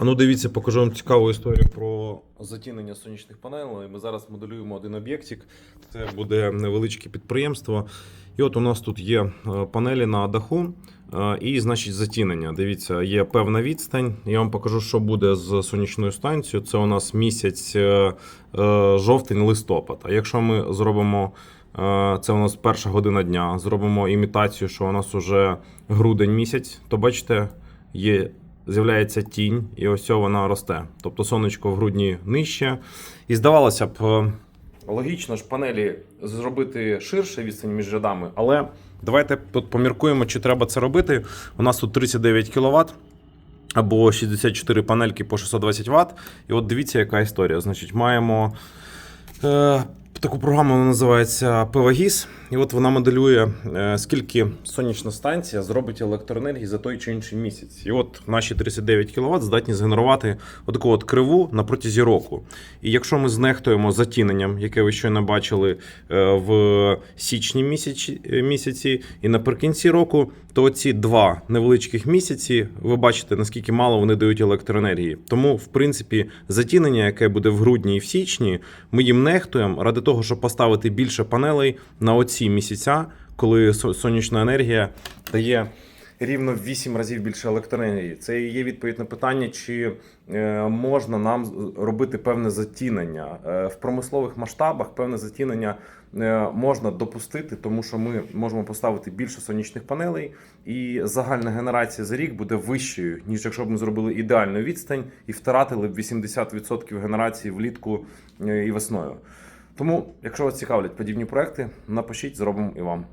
А ну дивіться, покажу вам цікаву історію про затінення сонячних панелей. Ми зараз моделюємо один об'єктик. Це буде невеличке підприємство. І от у нас тут є е, панелі на даху. е, І, значить, затінення. Дивіться, є певна відстань. Я вам покажу, що буде з сонячною станцією. Це у нас місяць е, жовтень-листопад. А якщо ми зробимо це у нас перша година дня, зробимо імітацію, що у нас уже грудень місяць, то бачите, є з'являється тінь, і ось вона росте. Тобто сонечко в грудні нижче. І здавалося б, е, логічно ж панелі зробити ширше відстань між рядами, але давайте поміркуємо, чи треба це робити. У нас тут 39 кВт. Або 64 панельки по 620 Вт. І от дивіться, яка історія. Значить, маємо е, таку програму, називається Пивагіс. І от вона моделює, е, скільки сонячна станція зробить електроенергії за той чи інший місяць. І от наші 39 кВт здатні згенерувати отаку от криву на протязі року. І якщо ми знехтуємо затіненням, яке ви щойно бачили е, в січні місяці, місяці і наприкінці року, то ці два невеличких місяці ви бачите, наскільки мало вони дають електроенергії. Тому, в принципі, затінення, яке буде в грудні і в січні, ми їм нехтуємо ради того, щоб поставити більше панелей на оці місяця, коли со- сонячна енергія дає. Рівно в 8 разів більше електроенергії. Це є відповідь на питання, чи е, можна нам робити певне затінення. Е, в промислових масштабах певне затінення е, можна допустити, тому що ми можемо поставити більше сонячних панелей, і загальна генерація за рік буде вищою, ніж якщо б ми зробили ідеальну відстань і втратили б 80% генерації влітку і весною. Тому, якщо вас цікавлять подібні проекти, напишіть, зробимо і вам.